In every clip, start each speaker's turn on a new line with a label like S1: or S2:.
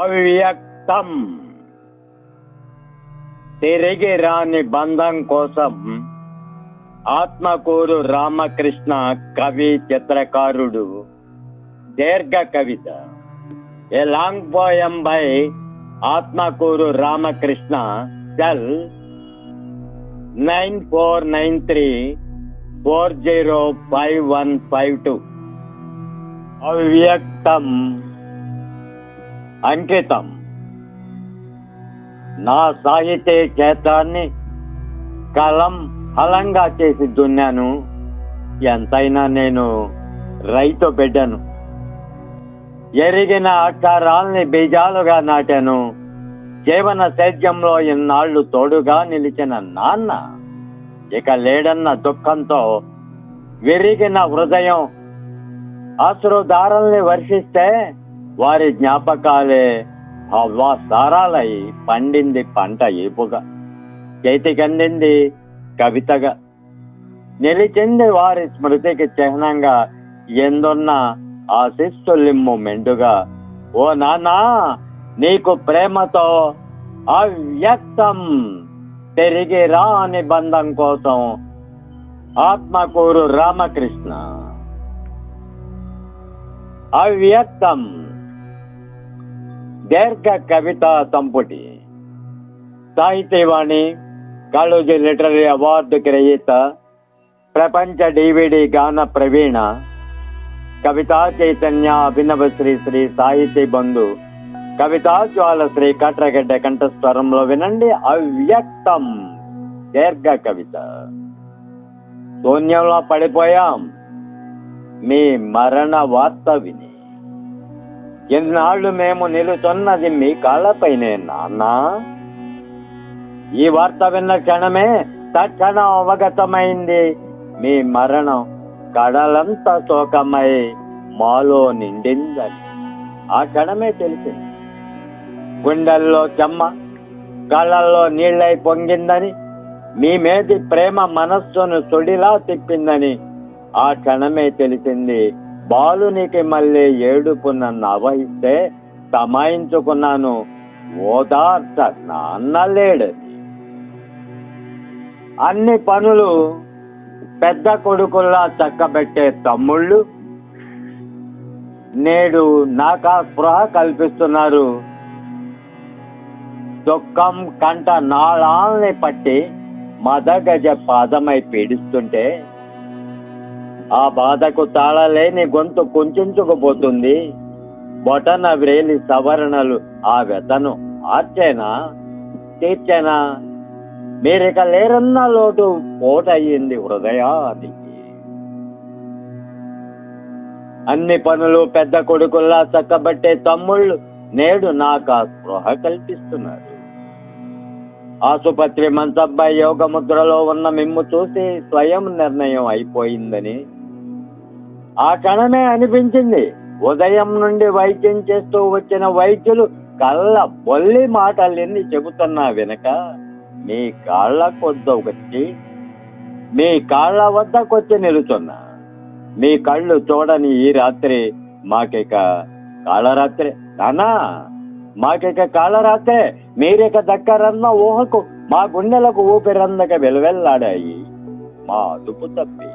S1: అవ్యక్తం. తిరిగి రాని బంధం కోసం ఆత్మకూరు రామకృష్ణ కవి చిత్రకారుడు దీర్ఘ కవిత. A long poem by Atmakur Ramakrishna cell nine four nine three four zero five one five two. అవ్యక్తం. అంకితం. నా సాహిత్య క్షేత్రాన్ని కలం హలంగా చేసి దున్నాను. ఎంతైనా నేను రైతు బిడ్డను. ఎరిగిన అక్షరాల్ని బీజాలుగా నాటాను. జీవన సేద్యంలో ఇన్నాళ్ళు తోడుగా నిలిచిన నాన్న ఇక లేడన్న దుఃఖంతో విరిగిన హృదయం అశ్రుధారల్ని వర్షిస్తే వారి జ్ఞాపకాలే సారాలై పండింది పంట ఏపుగా. చేతికందింది కవితగా. నిలిచింది వారి స్మృతికి చిహ్నంగా ఎందున్న ఆశిస్తులిమ్ము మెండుగా. ఓ నాన్నా నీకు ప్రేమతో అవ్యక్తం తిరిగి రాని బంధం కోసం ఆత్మకూరు రామకృష్ణ. అవ్యక్తం దీర్ఘ కవిత సంపుటి. సాహితీవాణి కాళోజీ లిటరీ అవార్డు గ్రహీత ప్రపంచ డివిడి గాన ప్రవీణ కవితా చైతన్య అభినవ శ్రీ శ్రీ సాహితీ బంధు కవితా జ్వాల శ్రీ కట్రగడ్డ కంఠస్వరంలో వినండి అవ్యక్తం దీర్ఘ కవిత. శూన్యంలో పడిపోయాం. మీ మరణ వార్త విని. ఎన్నాళ్ళు మేము నిలుచున్నది మీ కాళ్ళపైనే నాన్న? ఈ వార్త విన్న క్షణమే తక్షణం అవగతమైంది. మీ మరణం కడలంతా శోకమై మాలో నిండిందని. ఆ క్షణమే తెలిసింది. గుండెల్లో చెమ్మ కళ్ళల్లో నీళ్ళై పొంగిందని మీ మీది ప్రేమ మనస్సును సుడిలా తిప్పిందని ఆ క్షణమే తెలిసింది. బాలునికి మళ్ళీ ఏడుపు నన్ను అవహిస్తే తమాయించుకున్నాను ఓదార్చ నాన్న లేడని అన్ని పనులు పెద్ద కొడుకుల్లా చక్కబెట్టే తమ్ముళ్ళు. నేడు నాకా స్పృహ కల్పిస్తున్నారు. దుఃఖం కంట నాళాల్ని పట్టి మదగజ పాదమై పీడిస్తుంటే ఆ బాధకు తాళలేని గొంతు కుంచుకుపోతుంది బొటన వ్రేలి సవరణలు ఆ వ్యతను ఆర్చేనా? తీర్చేనా? మీరిక లేరన్న లోటు పోటయ్యింది హృదయానికి. అన్ని పనులు పెద్ద కొడుకుల్లా చక్కబట్టే తమ్ముళ్ళు నేడు నాకు ఆ స్పృహ కల్పిస్తున్నారు. ఆసుపత్రి మంచబ్బాయి యోగ ముద్రలో ఉన్న మిమ్ము చూసి స్వయం నిర్ణయం అయిపోయిందని ఆ క్షణమే అనిపించింది. ఉదయం నుండి వైద్యం చేస్తూ వచ్చిన వైద్యులు కళ్ళ బొల్లి మాటలన్నీ చెబుతున్నా వెనక మీ కాళ్ళ కొద్దొచ్చి మీ కాళ్ళ వద్దకొచ్చి నిలుచున్నా మీ కళ్ళు చూడని ఈ రాత్రి మాకిక కాళరాత్రి. నానా మాకిక కాళరాత్రే. మీరిక దక్కరన్న ఊహకు మా గుండెలకు ఊపిరందక వెలువెల్లాడాయి. మా అదుపు తప్పి.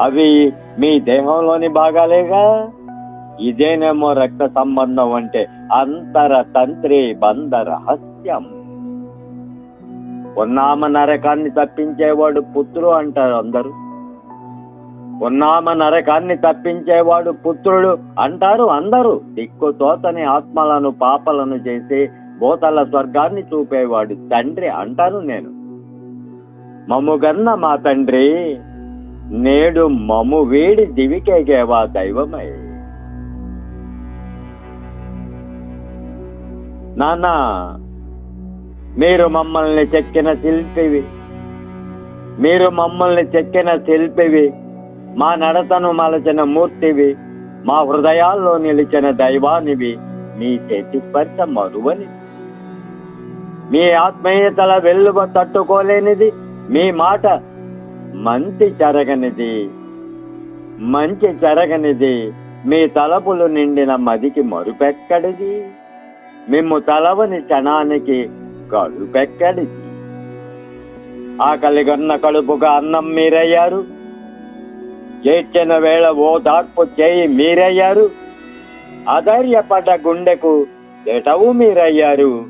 S1: అవి మీ దేహంలోని భాగాలేగా? ఇదేనేమో రక్త సంబంధం అంటే అంతర తంత్రి బంధ రహస్యం. ఉన్నామ నరకాన్ని తప్పించేవాడు పుత్రుడు అంటారు అందరూ. ఉన్నామ నరకాన్ని తప్పించేవాడు పుత్రుడు అంటారు అందరూ. దిక్కు తోతని ఆత్మలను పాపలను చేసి భూతల స్వర్గాన్ని చూపేవాడు తండ్రి అంటాను నేను. మమ్ముగన్న మా తండ్రి. నేడు మము వేడి దివికేగేవా దైవమై. నాన్న మీరు మమ్మల్ని చెక్కిన శిల్పివి. మీరు మమ్మల్ని చెక్కిన శిల్పివి. మా నడతను మలచిన మూర్తివి. మా హృదయాల్లో నిలిచిన దైవానివి. మీ చేతి స్పర్శ మరువని. మీ ఆత్మీయతల వెల్లువ తట్టుకోలేనిది. మీ మాట మంచి జరగనిది. మంచి జరగనిది. మీ తలపులు నిండిన మదికి మరుపెక్కడిది. మిమ్ము తలవని క్షణానికి కడుపెక్కడిది. ఆకలిగొన్న కడుపుగా అన్నం మీరయ్యారు. చేర్చిన వేళ ఓ దార్పు చేయి మీరయ్యారు. అధైర్యపడ్డ గుండెకు ఎటవు మీరయ్యారు.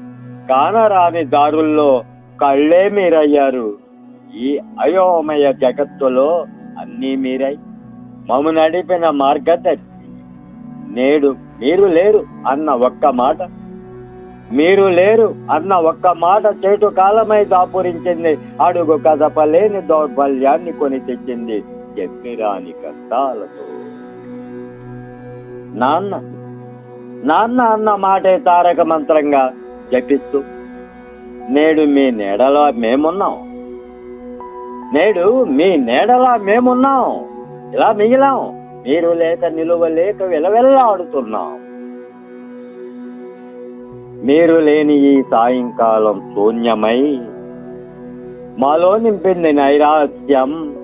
S1: కానరాని దారుల్లో కళ్ళే మీరయ్యారు. ఈ అయోమయ జగత్తులో అన్నీ మీరై మము నడిపిన మార్గదర్శి. నేడు మీరు లేరు అన్న ఒక్క మాట. మీరు లేరు అన్న ఒక్క మాట చేటు కాలమై దాపురించింది. అడుగు కదపలేని దౌర్బల్యాన్ని కొని తెచ్చింది చెప్పిరాని కష్టాలతో. నాన్న నాన్న అన్న మాటే తారక మంత్రంగా జపిస్తూ నేడు మీ నీడలో మేమున్నాం. నేడు మీ నీడలా మేమున్నాం. ఇలా మిగిలాం. మీరు లేక నిలువ లేక విలవెల్లాడుతున్నాం మీరు లేని ఈ సాయంకాలం శూన్యమై మాలో నింపింది నైరాస్యం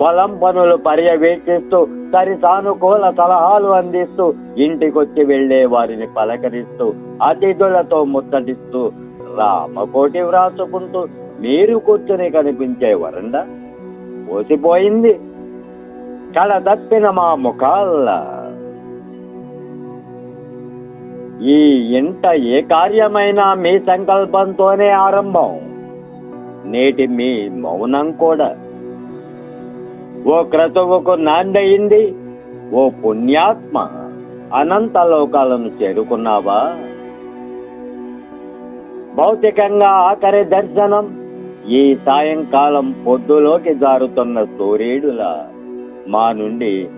S1: పొలం పనులు పర్యవేక్షిస్తూ సరి సానుకూల సలహాలు అందిస్తూ ఇంటికొచ్చి వెళ్ళే వారిని పలకరిస్తూ అతిథులతో ముత్తటిస్తూ రామకోటి వ్రాసుకుంటూ మీరు కూర్చొని కనిపించే వరండా పోసిపోయింది. కళ తప్పిన మా ముఖాల్ల. ఈ ఇంట ఏ కార్యమైనా మీ సంకల్పంతోనే ఆరంభం. నేటి మీ మౌనం కూడా. ఓ క్రతువుకు నాందయింది. ఓ పుణ్యాత్మ అనంత లోకాలను చేరుకున్నావా? భౌతికంగా ఆఖరి దర్శనం ఈ సాయంకాలం పొద్దులోకి జారుతున్న సూర్యుడులా మా నుండి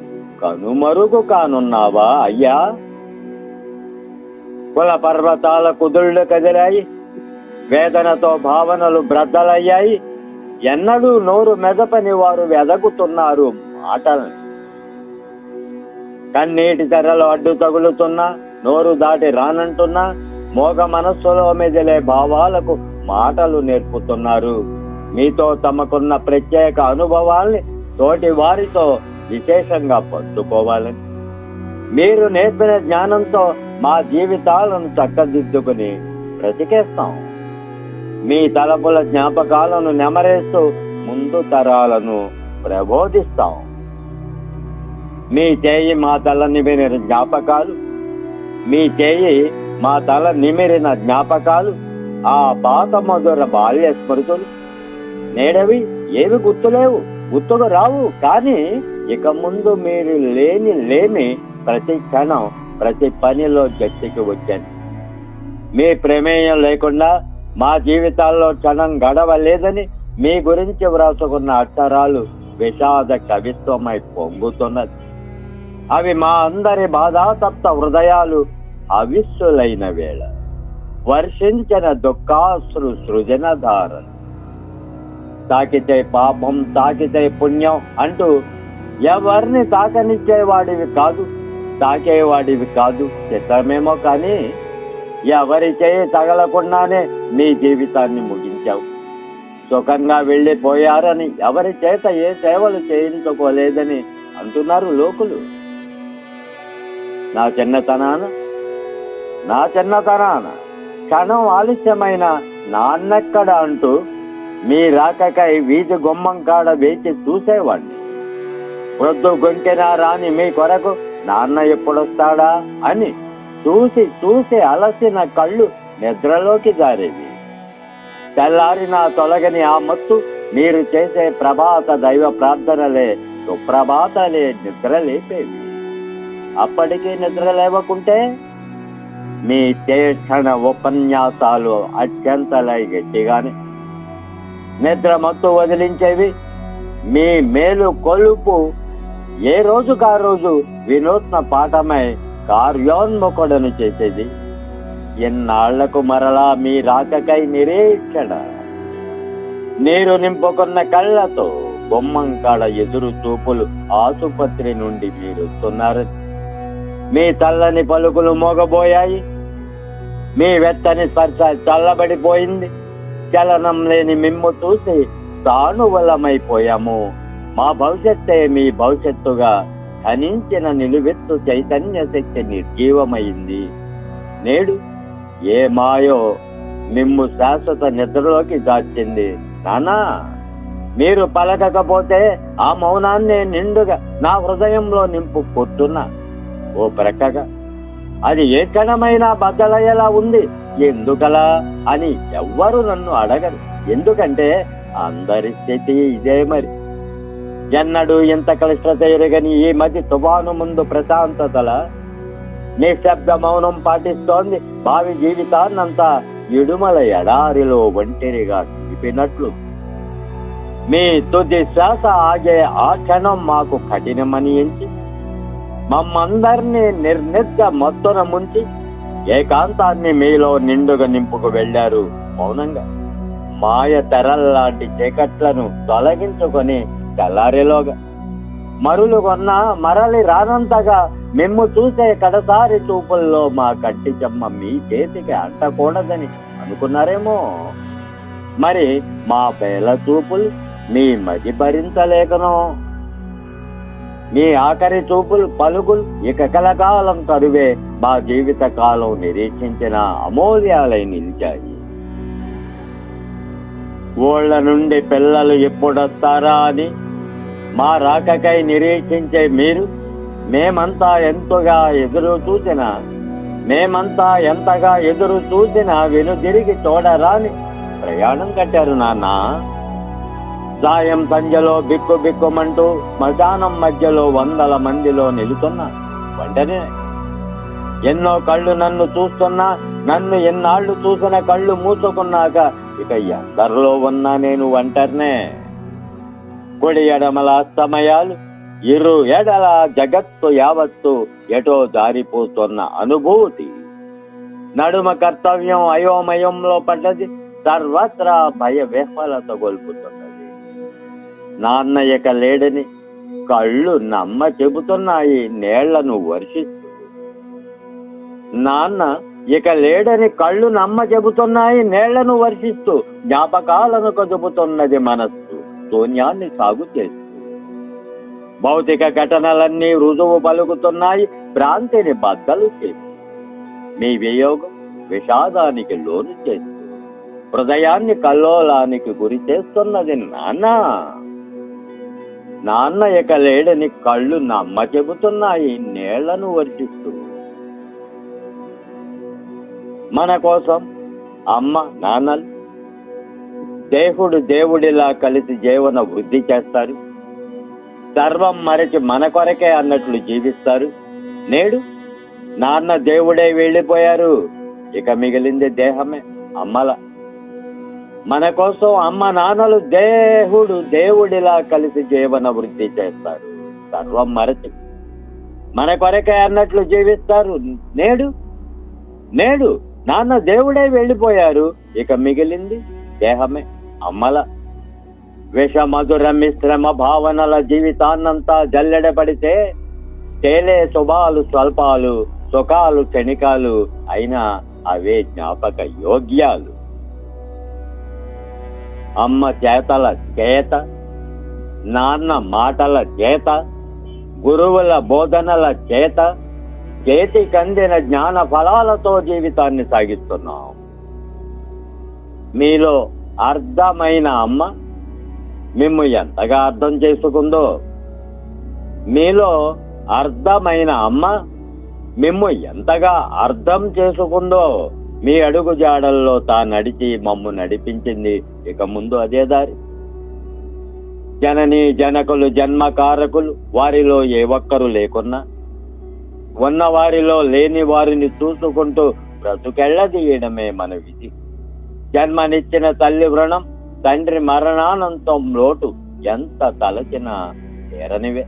S1: కనుమరుగు కానున్నావా అయ్యా? కుల పర్వతాల కుదుళ్ళు కదిలాయి వేదనతో భావనలు బ్రద్దలయ్యాయి ఎన్నడూ నోరు మెదపని వారు వెదకుతున్నారు మాటల్ని. కన్నీటి తెరలు అడ్డు తగులుతున్నా నోరు దాటి రానంటున్నా మోగ మనస్సులో మెదిలే భావాలకు మాటలు నేర్పుతున్నారు. మీతో తమకున్న ప్రత్యేక అనుభవాల్ని తోటి వారితో విశేషంగా పంచుకోవాలని. మీరు నేర్పిన జ్ఞానంతో మా జీవితాలను చక్కదిద్దుకుని బ్రతికేస్తాం. మీ తలపుల జ్ఞాపకాలను నెమరేస్తూ ముందు తరాలను ప్రబోధిస్తాం. మీ చేయి మా తల నిమిరిన జ్ఞాపకాలు మీ చేయి మా తల నిమిరిన జ్ఞాపకాలు ఆ పాత మధుర బాల్య స్మృతులు నేడవి ఏవి గుర్తులేవు గుర్తుకు రావు. కానీ ఇక ముందు మీరు లేని లేని ప్రతి క్షణం ప్రతి పనిలో గట్టికి వచ్చాను మీ ప్రమేయం లేకుండా మా జీవితాల్లో క్షణం గడవలేదని మీ గురించి వ్రాసుకున్న అక్షరాలు విషాద కవిత్వమై పొంగుతున్నది. అవి మా అందరి బాధాతప్త హృదయాలు అవిస్సులైన వేళ. వర్షించిన దుఃఖాశ్రు సృజనధారలు. తాకితే పాపం తాకితే పుణ్యం అంటూ ఎవరిని తాకనిచ్చేవాడివి కాదు తాకేవాడివి కాదు చిత్తమేమో కానీ ఎవరి చేయి తగలకుండానే మీ జీవితాన్ని ముగించావు. సుఖంగా వెళ్ళిపోయారని ఎవరి చేత ఏ సేవలు చేయించుకోలేదని అంటున్నారు లోకులు. నా చిన్నతనాన నా చిన్నతనాన క్షణం ఆలస్యమైన నాన్నెక్కడ అంటూ మీ రాకకై వీధి గుమ్మం కాడ వేచి చూసేవాడిని వృద్ధు గొంకెనా రాని మీ కొరకు నాన్న ఎప్పుడొస్తాడా అని చూసి చూసి అలసిన కళ్ళు నిద్రలోకి జారేవి. తెల్లారిన తొలగని ఆ మత్తు మీరు చేసే ప్రభాత దైవ ప్రార్థనలే సుప్రభాతలే నిద్ర లేపేవి అప్పటికీ నిద్ర లేవకుంటే మీ చేక్షణ ఉపన్యాసాలు అత్యంత గట్టిగానే నిద్ర మత్తు వదిలించేవి మీ మేలు కొలుపు ఏ రోజుకా రోజు వినూత్న పాఠమై కార్యోన్ముఖుడను చేసేది. ఎన్నాళ్ళకు మరలా మీ రాకకై నిరీక్షణ. నీరు నింపుకున్న కళ్ళతో బొమ్మం కాడ ఎదురు చూపులు ఆసుపత్రి నుండి మీరు వస్తున్నారు మీ చల్లని పలుకులు మోగబోయాయి. మీ వెత్తని స్పర్శ చల్లబడిపోయింది. చలనం లేని మిమ్ము చూసి సానువలమైపోయాము. మా భవిష్యత్తే మీ భవిష్యత్తుగా ధనించిన నిలువెత్తు చైతన్య శక్తి నిర్జీవమైంది. నేడు ఏ మాయో మిమ్ము శాశ్వత నిద్రలోకి దాచింది. నానా మీరు పలకకపోతే ఆ మౌనాన్ని నిండుగా నా హృదయంలో నింపు కొట్టున్నా ఓ ప్రక్కగా అది ఏ క్షణమైన బద్దలయ్యేలా ఉంది. ఎందుకలా అని ఎవ్వరు నన్ను అడగరు. ఎందుకంటే అందరి స్థితి ఇదే మరి. ఎన్నడు ఇంత క్లిష్టత ఎరగని ఈ మధ్య తుఫాను ముందు ప్రశాంతతల నిశ్శబ్ద మౌనం పాటిస్తోంది. భావి జీవితాన్నంతా ఇడుమల ఎడారిలో ఒంటరిగా చూపినట్లు మీ తుది శ్వాస ఆగే ఆ క్షణం మాకు కఠినమని ఎంచి మమ్మందరినీ నిర్నిద్ద మొత్తన ముంచి ఏకాంతాన్ని మీలో నిండుగా నింపుకు వెళ్ళారు మౌనంగా. మాయ తెరల్లాంటి చీకట్లను తొలగించుకొని తెల్లారిలోగా మరులు కొన్న మరలి రానంతగా మిమ్ము చూసే కడసారి చూపుల్లో మా కట్టి చెమ్మ మీ చేతికి అంటకూడదని అనుకున్నారేమో. మరి మా పేల చూపులు మీ మది భరించలేకనో? మీ ఆఖరి చూపులు పలుకులు ఇక కలకాలం తరువే మా జీవిత కాలం నిరీక్షించిన అమూల్యాలై నిలిచాయి. ఓళ్ళ నుండి పిల్లలు ఎప్పుడొస్తారా అని మా రాకకై నిరీక్షించే మీరు మేమంతా ఎంతగా ఎదురు చూసిన మేమంతా ఎంతగా ఎదురు చూసినా వెనుదిరిగి చూడరాని ప్రయాణం కట్టారు నాన్న. సాయం సంధ్యలో బిక్కు బిక్కుమంటూ శ్మశానం మధ్యలో వందల మందిలో నిలుతున్నా. వెంటనే ఎన్నో కళ్ళు నన్ను చూస్తున్నా నన్ను ఎన్నాళ్ళు చూసిన కళ్ళు మూసుకున్నాక ఇక ఎందరిలో ఉన్నా నేను ఒంటరినే. కుడి ఎడమల సమయాలు ఇరు ఎడల జగత్తు యావత్తు ఎటో జారిపోతున్న అనుభూతి. నడుమ కర్తవ్యం అయోమయంలో పడ్డది సర్వత్రా భయ విహ్వలత గొల్పుతున్నది నాన్న ఇక లేడని కళ్ళు నమ్మ చెబుతున్నాయి నేళ్ళను వర్షిస్తూ నాన్న ఇక లేడని కళ్ళు నమ్మ చెబుతున్నాయి నేళ్ళను వర్షిస్తూ జ్ఞాపకాలను కదుపుతున్నది మనస్సు శూన్యాన్ని సాగు చేస్తూ. భౌతిక ఘటనలన్నీ రుజువు పలుకుతున్నాయి భ్రాంతిని బద్దలు చేస్తూ. మీ వియోగం విషాదానికి లోను చేస్తూ. హృదయాన్ని కల్లోలానికి గురి చేస్తున్నది నాన్న. నాన్న ఇక లేడని కళ్ళు నమ్మ చెబుతున్నాయి నేళ్ళను వర్షిస్తూ మన కోసం అమ్మ నాన్నలు దేహుడు దేవుడిలా కలిసి జీవన వృద్ధి చేస్తారు. సర్వం మరచి మన కొరకే అన్నట్లు జీవిస్తారు. నేడు నాన్న దేవుడే వెళ్ళిపోయారు. ఇక మిగిలింది దేహమే అమ్మల. మన కోసం అమ్మ నాన్నలు దేహుడు దేవుడిలా కలిసి జీవన వృద్ధి చేస్తారు. సర్వం మరచి. మన కొరకే అన్నట్లు జీవిస్తారు. నేడు నేడు నాన్న దేవుడే వెళ్ళిపోయారు. ఇక మిగిలింది దేహమే అమ్మల. విష మధుర మిశ్రమ భావనల జీవితాన్నంతా జల్లెడ పడితే తేలే శుభాలు స్వల్పాలు సుఖాలు క్షణికాలు అయినా అవే జ్ఞాపక యోగ్యాలు. అమ్మ చేతల చేత నాన్న మాటల చేత గురువుల బోధనల చేత చేతి కందిన జ్ఞాన ఫలాలతో జీవితాన్ని సాగిస్తున్నాం. మీలో అర్థమైన అమ్మ మిమ్ము ఎంతగా అర్థం చేసుకుందో మీలో అర్థమైన అమ్మ మిమ్ము ఎంతగా అర్థం చేసుకుందో మీ అడుగు జాడల్లో తా నడిచి మమ్ము నడిపించింది. ఇక ముందు అదే దారి. జనని జనకులు జన్మకారకులు వారిలో ఏ ఒక్కరు లేకున్నా ఉన్న వారిలో లేని వారిని చూసుకుంటూ బ్రతుకెళ్ళదీయడమే మన విధి. జన్మనిచ్చిన తల్లి వృణం తండ్రి మరణానంతం లోటు ఎంత తలచిన తీరనివే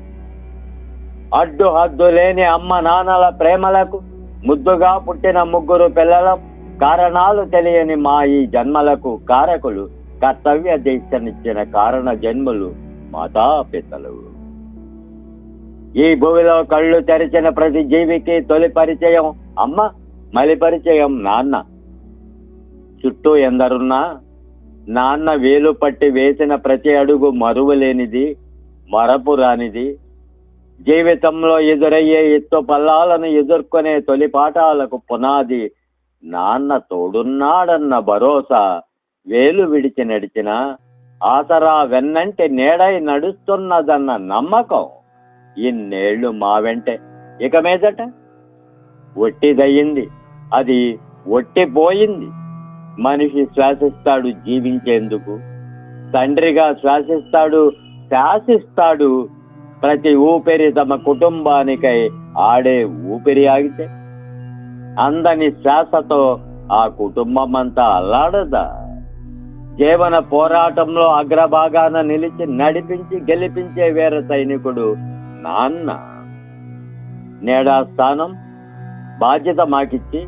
S1: అడ్డు హద్దు లేని అమ్మ నాన్నల ప్రేమలకు ముద్దుగా పుట్టిన ముగ్గురు పిల్లలం కారణాలు తెలియని మా ఈ జన్మలకు కారకులు కర్తవ్య దీక్షనిచ్చిన కారణ జన్మలు మాతాపితలు ఈ భూమిలో కళ్ళు తెరిచిన ప్రతి జీవికి తొలి పరిచయం అమ్మ మలి పరిచయం నాన్న. చుట్టూ ఎందరున్నా నాన్న వేలు పట్టి వేసిన ప్రతి అడుగు మరువలేనిది మరపు రానిది. జీవితంలో ఎదురయ్యే ఎత్తు పల్లాలను ఎదుర్కొనే తొలి పాఠాలకు పునాది నాన్న తోడున్నాడన్న భరోసా వేలు విడిచి నడిచిన ఆసరా వెన్నంటే నీడై నడుస్తున్నదన్న నమ్మకం ఇన్నేళ్ళు మా వెంటే. ఇక మీదట ఒట్టిదయ్యింది. అది ఒట్టిపోయింది. మనిషి శ్వాసిస్తాడు జీవించేందుకు. తండ్రిగా శ్వాసిస్తాడు శాసిస్తాడు. ప్రతి ఊపిరి తమ కుటుంబానికై ఆడే ఊపిరి ఆగితే అందని శ్వాసతో ఆ కుటుంబం అంతా అల్లాడదా? జీవన పోరాటంలో అగ్రభాగాన నిలిచి నడిపించి గెలిపించే వీర సైనికుడు నాన్న. నేడా స్థానం బాధ్యత మాకిచ్చి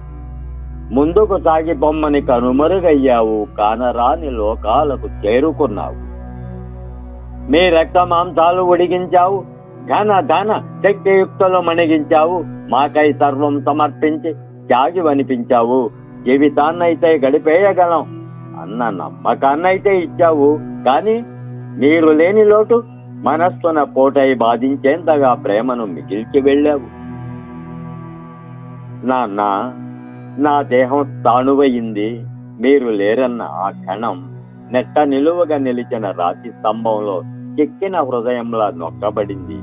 S1: ముందుకు సాగి బొమ్మని కనుమరుగయ్యావు కానరాని లోకాలకు చేరుకున్నావు. మీ రక్త మాంసాలు ఉడిగించావు ఘన ధన శక్తియుక్తలు మణిగించావు మాకై సర్వం సమర్పించి త్యాగివనిపించావు జీవితాన్నైతే గడిపేయగలం అన్న నమ్మకాన్నైతే ఇచ్చావు. కానీ మీరు లేని లోటు మనస్సున పోటై బాధించేంతగా ప్రేమను మిగిల్చి వెళ్ళావు. నాన్న నా దేహం తాణువయింది. మీరు లేరన్న ఆ క్షణం నెట్ట నిలువగా నిలిచిన రాతి స్తంభంలో చెక్కిన హృదయంలా నొక్కబడింది.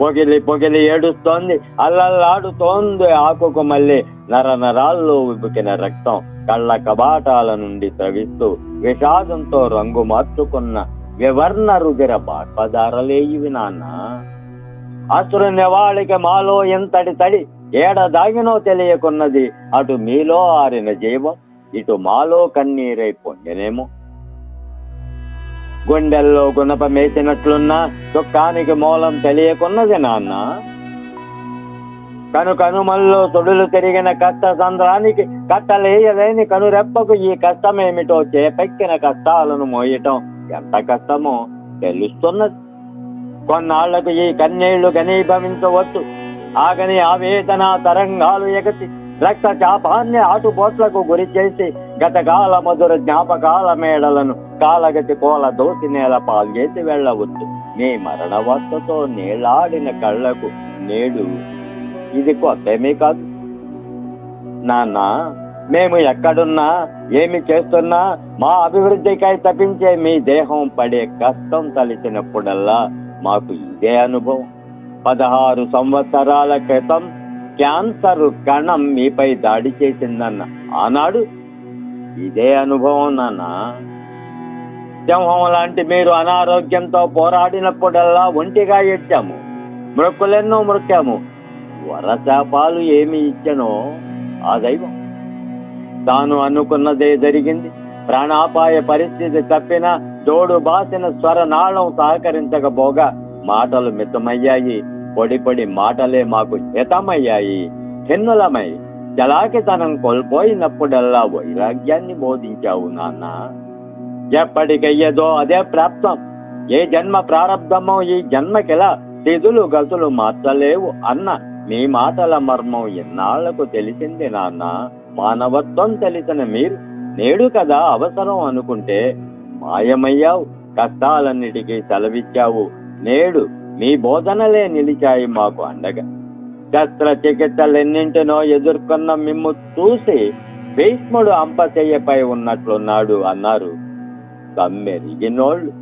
S1: పొగిలి పొగిలి ఏడుస్తోంది అల్లల్లాడుతోంది ఆకుకు మళ్ళీ నర నరాల్లో ఉబికిన రక్తం కళ్ళ కబాటాల నుండి తవిస్తూ విషాదంతో రంగు మార్చుకున్న వివర్ణ రుదిర బాష్పదారలే ఇవి నాన్న. అసురు మాలో ఎంతటి తడి ఏడ దాగినో తెలియకున్నది అటు మీలో ఆరిన జీవం ఇటు మాలో కన్నీరై పొంగనేమో. గుండెల్లో గుణప మేసినట్లున్న దుఃఖానికి మూలం తెలియకున్నది నాన్న. కను కనుమల్లో తొడులు తిరిగిన కష్ట సంద్రానికి కట్టలేయలేని కనురెప్పకు ఈ కష్టమేమిటో చేపెక్కిన కష్టాలను మోయటం ఎంత కష్టమో తెలుస్తున్నది. కొన్నాళ్ళకు ఈ కన్నీళ్ళు ఘనీభవించవచ్చు. ఆగని ఆవేదన తరంగాలు ఎగసి రక్త చాపాన్ని ఆటుపోట్లకు గురి చేసి గతకాల మధుర జ్ఞాపకాల మేడలను కాలగతి కోల దోసి నేల పాల్చేసి వెళ్ళవచ్చు మీ మరణ వార్తతో కళ్ళకు నేడు ఇది కొత్తమీ కాదు. నాన్న మేము ఎక్కడున్నా ఏమి చేస్తున్నా మా అభివృద్ధికై తప్పించే మీ దేహం పడే కష్టం తలిచినప్పుడల్లా మాకు ఇదే అనుభవం. పదహారు సంవత్సరాల క్రితం క్యాన్సర్ కణం మీపై దాడి చేసిందన్న. ఆనాడు ఇదే అనుభవం నాన్న. సింహం లాంటి మీరు అనారోగ్యంతో పోరాడినప్పుడల్లా ఒంటిగా ఎట్టాము మృక్కులెన్నో మృక్కాము. వరశాపాలు ఏమి ఇచ్చనో ఆ దైవం. తాను అనుకున్నదే జరిగింది. ప్రాణాపాయ పరిస్థితి తప్పిన జోడు బాసిన స్వరనాళం సహకరించకపోగా మాటలు మితమయ్యాయి. పొడి పొడి మాటలే మాకు హితమయ్యాయి చిన్నులమై చలాకితనం కోల్పోయినప్పుడల్లా వైరాగ్యాన్ని బోధించావు నాన్న. ఎప్పటికయ్యేదో అదే ప్రాప్తం. ఏ జన్మ ప్రారంభమో ఈ జన్మకిలా తిథులు గతులు మార్చలేవు అన్న మీ మాటల మర్మం ఎన్నాళ్ళకు తెలిసింది నాన్న. మానవత్వం తెలిసిన మీరు నేడు కదా అవసరం అనుకుంటే మాయమయ్యావు. కష్టాలన్నిటికీ సెలవిచ్చావు. నేడు మీ బోధనలే నిలిచాయి మాకు అండగా. శస్త్రచికిత్సలెన్నింటినో ఎదుర్కొన్న మిమ్ము చూసి భీష్ముడు అంపశయ్యపై ఉన్నట్లున్నాడు అన్నారు. కమ్మెరిగినోళ్ళు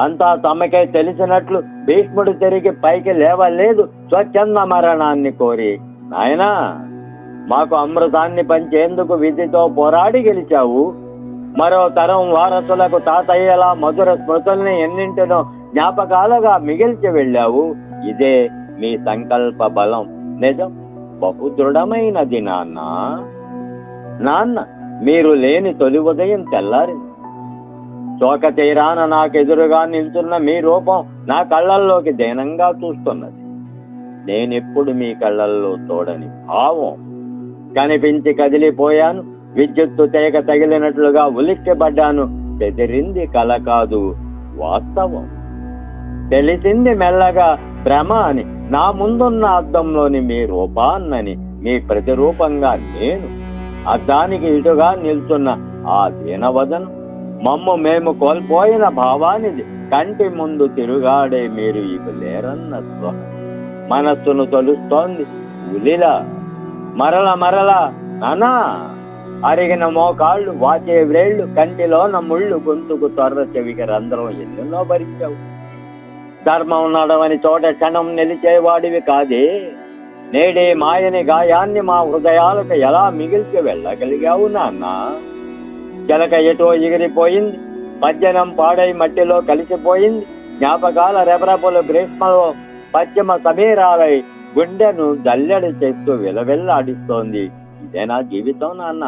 S1: అంతా తమకే తెలిసినట్లు భీష్ముడు తిరిగి పైకి లేవలేదు స్వచ్ఛంద మరణాన్ని కోరి. నాయనా మాకు అమృతాన్ని పంచేందుకు విధితో పోరాడి గెలిచావు. మరో తరం వారసులకు తాతయ్యలా మధుర స్మృతుల్ని ఎన్నింటినో జ్ఞాపకాలుగా మిగిల్చి వెళ్ళావు. ఇదే మీ సంకల్ప బలం. నిజం. బహు దృఢమైనది నాన్న. నాన్న మీరు లేని తొలి ఉదయం తెల్లారి. చోక తీరాన నాకెదురుగా నిల్చున్న మీ రూపం నా కళ్ళల్లోకి దీనంగా చూస్తున్నది. నేనెప్పుడు మీ కళ్ళల్లో తోడని భావం. కనిపించి కదిలిపోయాను. విద్యుత్తు తేగ తగిలినట్లుగా ఉలిక్కిపడ్డాను. బెదిరింది కల కాదు వాస్తవం. తెలిసింది మెల్లగా భ్రమ అని. నా ముందున్న అద్దంలోని మీ రూపాన్నని మీ ప్రతిరూపంగా నేను అద్దానికి ఇటుగా నిల్చున్న ఆ దీనవదనం మమ్మ మేము కోల్పోయిన భావానిది. కంటి ముందు తిరుగాడే మీరు ఇక లేరన్న స్పృహ మనస్సును తొలుస్తోంది ఉలిలా. మరల మరల అనా అరిగిన మోకాళ్ళు వాచే వ్రేళ్ళు కంటిలోన ముళ్ళు గొంతుకు త్వర చెవికి రంధ్రం ఎన్నెన్నో భరించావు. ధర్మం నడవని చోట క్షణం నిలిచేవాడివి కాదే. నేడే మాయని గాయాన్ని మా హృదయాలకు ఎలా మిగిల్చి వెళ్ళగలిగావు నాన్న? జలక ఎటో ఎగిరిపోయింది. పద్యనం పాడై మట్టిలో కలిసిపోయింది. జ్ఞాపకాల రెపరెపలు గ్రీష్మలో పశ్చిమ సమీరాలై గుండెను జల్లెడ చేస్తూ విలవిల్లాడిస్తోంది. ఇదేనా జీవితం నాన్న.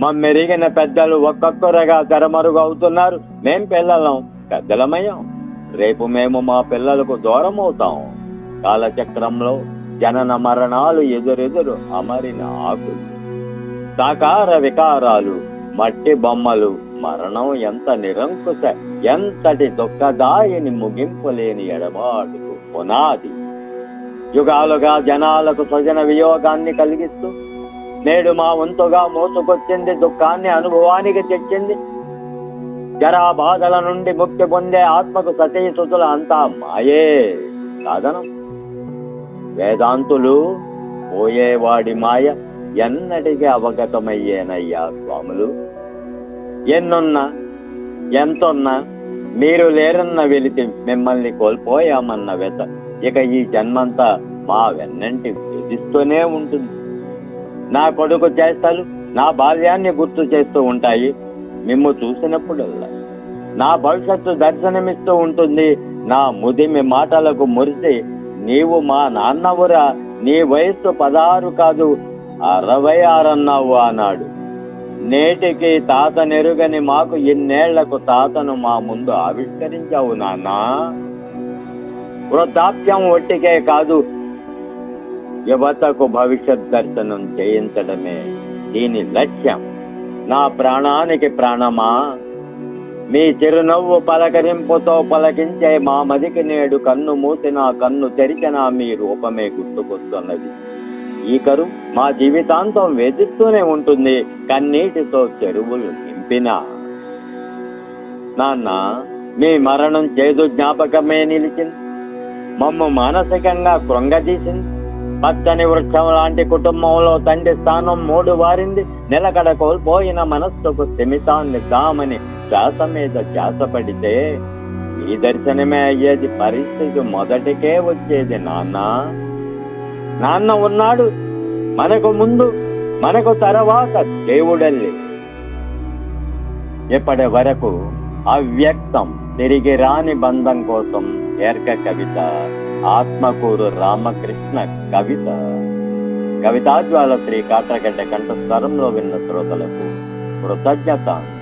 S1: మమ్మెరిగిన పెద్దలు ఒక్కొక్కరుగా తెరమరుగు అవుతున్నారు మేం పిల్లలం పెద్దలమయ్యాం రేపు మేము మా పిల్లలకు దూరం అవుతాం. కాలచక్రంలో జనన మరణాలు ఎదురెదురు అమరిన ఆకులు. సాకార వికారాలు మట్టి బొమ్మలు మరణం ఎంత నిరంకుశ ఎంతటి దుఃఖదాయని ముగింపు లేని ఎడబాటుకు పునాది. యుగాలుగా జనాలకు స్వజన వియోగాన్ని కలిగిస్తూ నేడు మా వంతుగా మోసుకొచ్చింది దుఃఖాన్ని అనుభవానికి తెచ్చింది జరా బాధల నుండి ముక్తి పొందే ఆత్మకు సతీసుతుల అంతా మాయే సాధనం. వేదాంతులు పోయేవాడి మాయ ఎన్నటికీ అవగతమయ్యేనయ్యా స్వాములు. ఎన్నున్నా ఎంతున్నా మీరు లేరన్న వెలితి మిమ్మల్ని కోల్పోయామన్న వెత ఇక ఈ జన్మంతా మా వెన్నంటి విధిస్తూనే ఉంటుంది. నా కొడుకు చేస్తాలు నా బాల్యాన్ని గుర్తు చేస్తూ ఉంటాయి. మిమ్ము చూసినప్పుడల్లా నా భవిష్యత్తు దర్శనమిస్తూ ఉంటుంది. నా ముదిమి మాటలకు మురిసి నీవు మా నాన్నవురా నీ వయస్సు పదహారు కాదు అరవై ఆరన్నావు అన్నాడు నేటికి తాత నెరుగని మాకు ఇన్నేళ్ళకు తాతను మా ముందు ఆవిష్కరించావు నాన్న. వృద్ధాప్యం ఒట్టికే కాదు యువతకు భవిష్యత్ దర్శనం చేయించడమే దీని లక్ష్యం. నా ప్రాణానికి ప్రాణమా? మీ చిరునవ్వు పలకరింపుతో పలకించే మా మదికి నేడు కన్ను మూసిన కన్ను తెరిచిన మీ రూపమే గుర్తుకొస్తున్నది. ఈ మా జీవితాంతం వేధిస్తూనే ఉంటుంది కన్నీటితో చెరువులు నింపిన. నాన్న మీ మరణం చేదు జ్ఞాపకమే నిలిచింది. మమ్మ మానసికంగా కృంగదీసింది. పచ్చని వృక్షం లాంటి కుటుంబంలో తండ్రి స్థానం మూడు వారింది. నిలకడ కోల్పోయిన మనస్సుకు స్థిమితాన్ని కామని శ్వాస మీద శ్వాస పడితే ఈ దర్శనమే అయ్యేది పరిస్థితి మొదటికే వచ్చేది నాన్న. నాన్న ఉన్నాడు. మనకు ముందు మనకు తర్వాత దేవుడల్లి ఎప్పటి వరకు అవ్యక్తం తిరిగి రాని బంధం కోసం ఏర్క కవిత. ఆత్మకూరు రామకృష్ణ కవిత. కవితాజ్వాల శ్రీ కాట్రగడ్డ కంఠ స్వరంలో విన్న శ్రోతలకు కృతజ్ఞత.